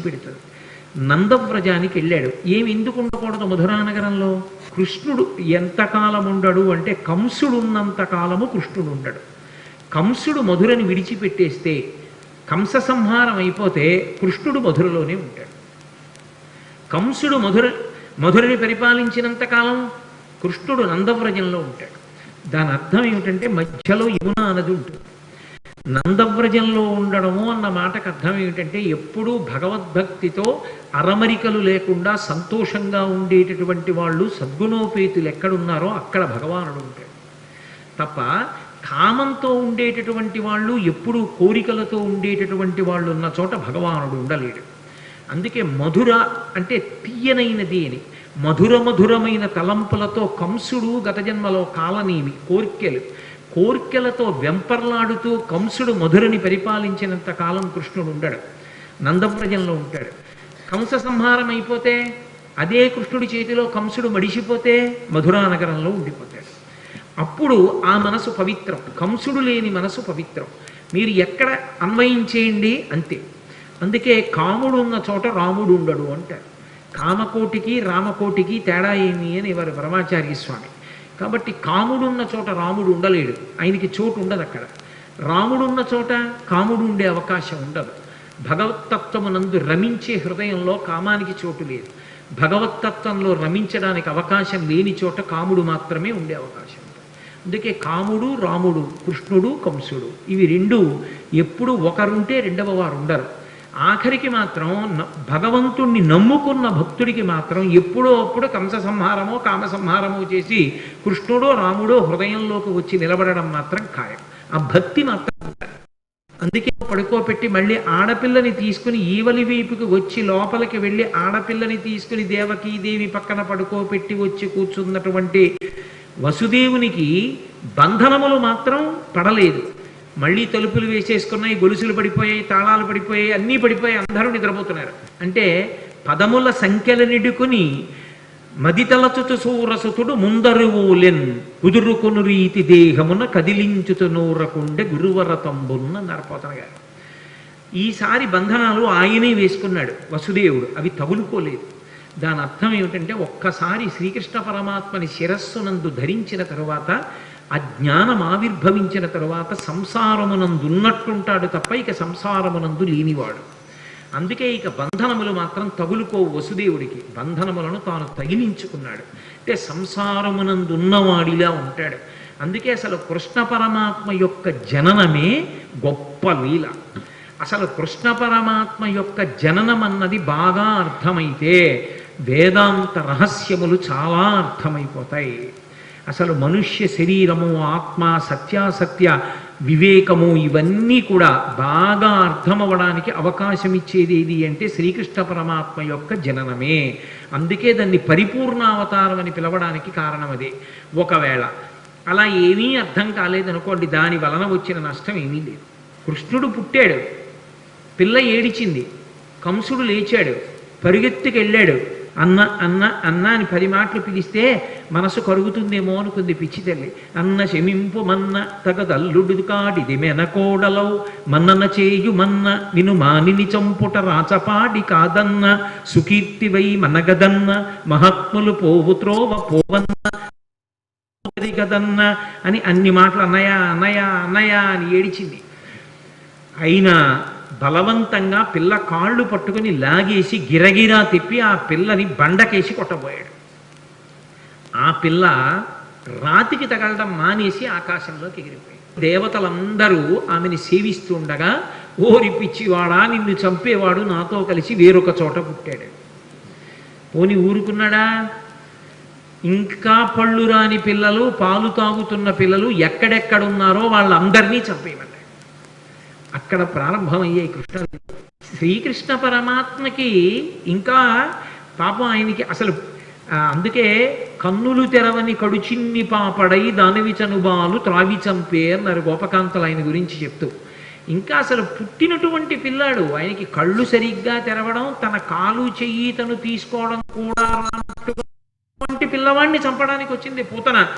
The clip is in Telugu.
పెడతాడు. నందవ్రజానికి వెళ్ళాడు. ఏమి ఎందుకు ఉండకూడదు మధురానగరంలో కృష్ణుడు ఎంతకాలం ఉండడు అంటే కంసుడు ఉన్నంత కాలము కృష్ణుడు ఉండడు. కంసుడు మధురని విడిచిపెట్టేస్తే కంస సంహారం అయిపోతే కృష్ణుడు మధురలోనే ఉంటాడు. కంసుడు మధుర మధురని పరిపాలించినంత కాలం కృష్ణుడు నందవ్రజంలో ఉంటాడు. దాని అర్థం ఏమిటంటే మధ్యలో యమునా నది ఉంటుంది. నందవ్రజంలో ఉండడము అన్న మాటకు అర్థం ఏమిటంటే ఎప్పుడూ భగవద్భక్తితో అరమరికలు లేకుండా సంతోషంగా ఉండేటటువంటి వాళ్ళు సద్గుణోపేతులు ఎక్కడున్నారో అక్కడ భగవానుడు ఉంటాడు. తప్ప కామంతో ఉండేటటువంటి వాళ్ళు ఎప్పుడూ కోరికలతో ఉండేటటువంటి వాళ్ళు ఉన్న చోట భగవానుడు ఉండలేడు. అందుకే మధుర అంటే తీయనైనది అని మధుర మధురమైన తలంపులతో కంసుడు గత జన్మలో కాలనేమి కోరికలు కోర్కెలతో వెంపర్లాడుతూ కంసుడు మధురని పరిపాలించినంత కాలం కృష్ణుడు ఉండడు. నందప్రజంలో ఉంటాడు. కంస సంహారం అయిపోతే అదే కృష్ణుడి చేతిలో కంసుడు మడిసిపోతే మధురానగరంలో ఉండిపోతాడు. అప్పుడు ఆ మనసు పవిత్రం. కంసుడు లేని మనసు పవిత్రం. మీరు ఎక్కడ అన్వయించేయండి అంతే. అందుకే కాముడు ఉన్న చోట రాముడు ఉండడు అంటారు. కామకోటికి రామకోటికి తేడా ఏమి అని వారు పరమాచార్య స్వామి కాబట్టి కాముడున్న చోట రాముడు ఉండలేడు. ఆయనకి చోటు ఉండదు అక్కడ. రాముడున్న చోట కాముడు ఉండే అవకాశం ఉండదు. భగవత్తత్వమునందు రమించే హృదయంలో కామానికి చోటు లేదు. భగవత్తత్వంలో రమించడానికి అవకాశం లేని చోట కాముడు మాత్రమే ఉండే అవకాశం అందుకే కాముడు రాముడు కృష్ణుడు కంసుడు ఇవి రెండు ఎప్పుడు ఒకరుంటే రెండవ వారు ఉండరు. ఆఖరికి మాత్రం భగవంతుణ్ణి నమ్ముకున్న భక్తుడికి మాత్రం ఎప్పుడో అప్పుడు కంస సంహారమో కామ సంహారమో చేసి కృష్ణుడో రాముడో హృదయంలోకి వచ్చి నిలబడడం మాత్రం ఖాయం. ఆ భక్తి మాత్రం అందుకే పడుకోపెట్టి మళ్ళీ ఆడపిల్లని తీసుకుని ఈవలి వైపుకి వచ్చి లోపలికి వెళ్ళి ఆడపిల్లని తీసుకుని దేవకీదేవి పక్కన పడుకోపెట్టి వచ్చి కూర్చున్నటువంటి వసుదేవునికి బంధనములు మాత్రం పడలేదు. మళ్ళీ తలుపులు వేసేసుకున్నాయి గొలుసులు పడిపోయాయి తాళాలు పడిపోయాయి అన్నీ పడిపోయి అందరూ నిద్రపోతున్నారు. అంటే పదముల సంఖ్యల నిడుకుని మదితలచుచు సూరసుతుడు ముందరువులెన్ కుదురుకొను రీతి దేహమున కదిలించుతు నూరకుండె గురువరతంబున్న నరపోతన గారు. ఈసారి బంధనాలు ఆయనే వేసుకున్నాడు వసుదేవుడు. అవి తగులుకోలేదు. దాని అర్థం ఏమిటంటే ఒక్కసారి శ్రీకృష్ణ పరమాత్మని శిరస్సునందు ధరించిన తరువాత ఆ జ్ఞానం ఆవిర్భవించిన తరువాత సంసారమునందు ఉన్నట్టుంటాడు తప్ప ఇక సంసారమునందు లేనివాడు. అందుకే ఇక బంధనములు మాత్రం తగులుకో వసుదేవుడికి. బంధనములను తాను తగిలించుకున్నాడు. అంటే సంసారమునందున్నవాడిలా ఉంటాడు. అందుకే అసలు కృష్ణ పరమాత్మ యొక్క జననమే గొప్ప లీల. అసలు కృష్ణ పరమాత్మ యొక్క జననం అన్నది బాగా అర్థమైతే వేదాంత రహస్యములు చాలా అర్థమైపోతాయి. అసలు మనుష్య శరీరము ఆత్మ సత్యాసత్య వివేకము ఇవన్నీ కూడా బాగా అర్థమవడానికి అవకాశం ఇచ్చేది ఏది అంటే శ్రీకృష్ణ పరమాత్మ యొక్క జననమే. అందుకే దాన్ని పరిపూర్ణావతారం అని పిలవడానికి కారణం అదే. ఒకవేళ అలా ఏమీ అర్థం కాలేదనుకోండి దాని వలన వచ్చిన నష్టం ఏమీ లేదు. కృష్ణుడు పుట్టాడు పిల్ల ఏడిచింది కంసుడు లేచాడు పరిగెత్తుకెళ్ళాడు అన్న అన్న అన్న అని పది మాటలు పిలిస్తే మనసు కరుగుతుందేమో అనుకుంది పిచ్చి తల్లి. అన్న శమింపు మన్న తగదల్లుడు కాడిది మెనకోడలవు. మన్నన చేయు మన్న విను మానిని చంపుట రాచపాడి కాదన్న. సుకీర్తివై మనగదన్న. మహాత్ములు పోవు త్రోవ పోవన్న. కదన్న అని అన్ని మాటలు అన్నయ్య అన్నయ్య అన్నయ్య అని ఏడిచింది. అయినా బలవంతంగా పిల్ల కాళ్ళు పట్టుకుని లాగేసి గిరగిరా తిప్పి ఆ పిల్లని బండకేసి కొట్టబోయాడు. ఆ పిల్ల రాతికి తగలడం మానేసి ఆకాశంలోకి ఎగిరిపోయాడు దేవతలందరూ ఆమెని సేవిస్తూ ఉండగా ఓరి పిచ్చివాడా నిన్ను చంపేవాడు నాతో కలిసి వేరొక చోట పుట్టాడు. పోని ఊరుకున్నాడా? ఇంకా పళ్ళు రాని పిల్లలు పాలు తాగుతున్న పిల్లలు ఎక్కడెక్కడున్నారో వాళ్ళందరినీ చంపేయమన్నాడు అక్కడ ప్రారంభమయ్యే కృష్ణ శ్రీకృష్ణ పరమాత్మకి ఇంకా పాపం ఆయనకి అసలు అందుకే కన్నులు తెరవని కడుచిన్ని పాపడై దానివి చనుబాలు త్రావి చంపే అన్నారు గోపకాంతలు ఆయన గురించి చెప్తూ. ఇంకా అసలు పుట్టినటువంటి పిల్లాడు ఆయనకి కళ్ళు సరిగ్గా తెరవడం తన కాలు చెయ్యి తను తీసుకోవడం కూడా రానట్టుగా పిల్లవాడిని చంపడానికి వచ్చింది పూతన.